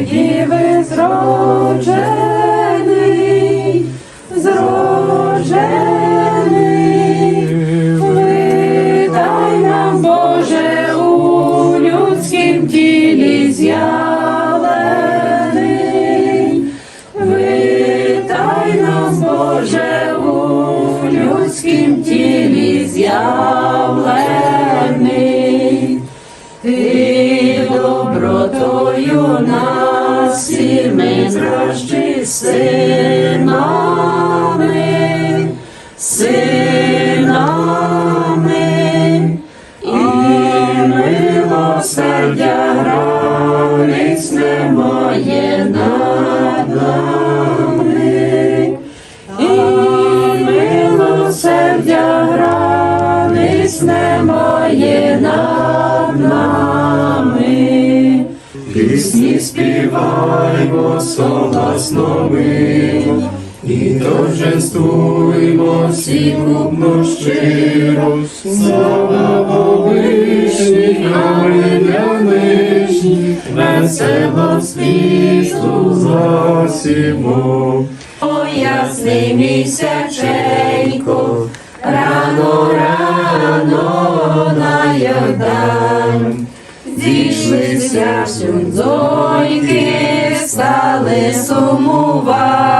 діви зроджений, зроджений, видай нам, Боже, у людськім тілі з'явлений, видай нам, Боже, у людськім тілі з'явлений. Ти добротою нас зрощи синами, синами, і милосердя границь немає над нами, і милосердя границь немає над нами. Пісні співаймо согласно мило, і торжествуймо всі губно щиро, слава Вовишній, а ми для нижніх, весело світлу засімо. О, ясний місяченько, рано, рано стали сумувати.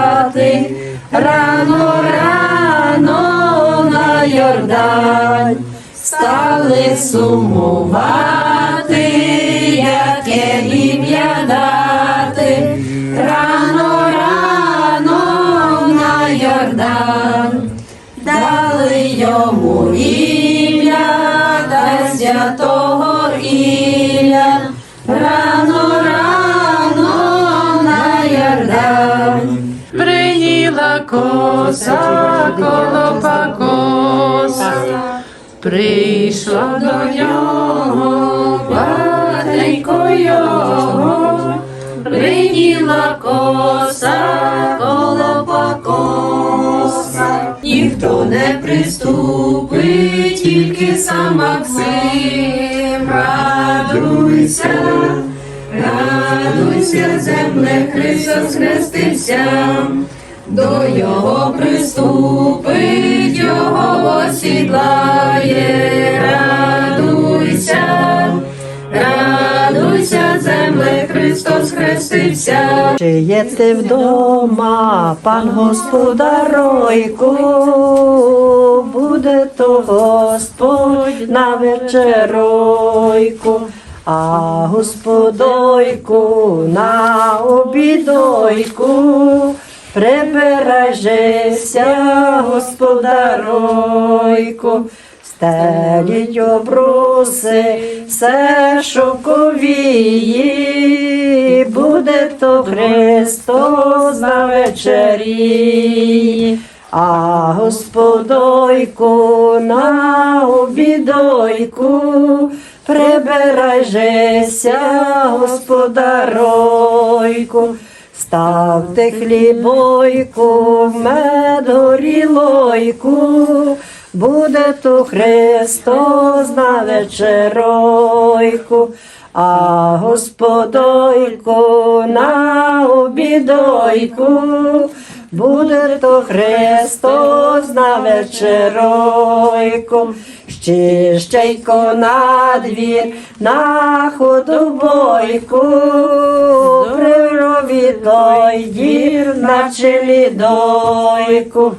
Рано, рано на Йордан, стали сумувати, яке ім'я дати. Рано, рано на Йордан, дали йому ім'я та святого коса, колопа коса, прийшла до нього, батенько його, прийняла коса, колопа коса, ніхто не приступить, тільки сам Максим, радуйся. Радуйся, земле, Христос хрестився, до його приступить, його осідлає, радуйся, радуйся, земле, Христос хрестився. Чи є ти вдома, пан господаройку, буде то Господь на вечеройку, а господойку на обідойку, прибережися, господаройку. Стеліть обруси, все шоковії, буде то Христос на вечері, а господойку на обідойку, прибережися, господаройку. Ставте хлібойку, медорілойку, буде то Христос на вечеройку, а господойку на обідойку, буде то Христос на вечеройку. Щищайко на двір, на ходобойку, прирові той дір на челі дойку.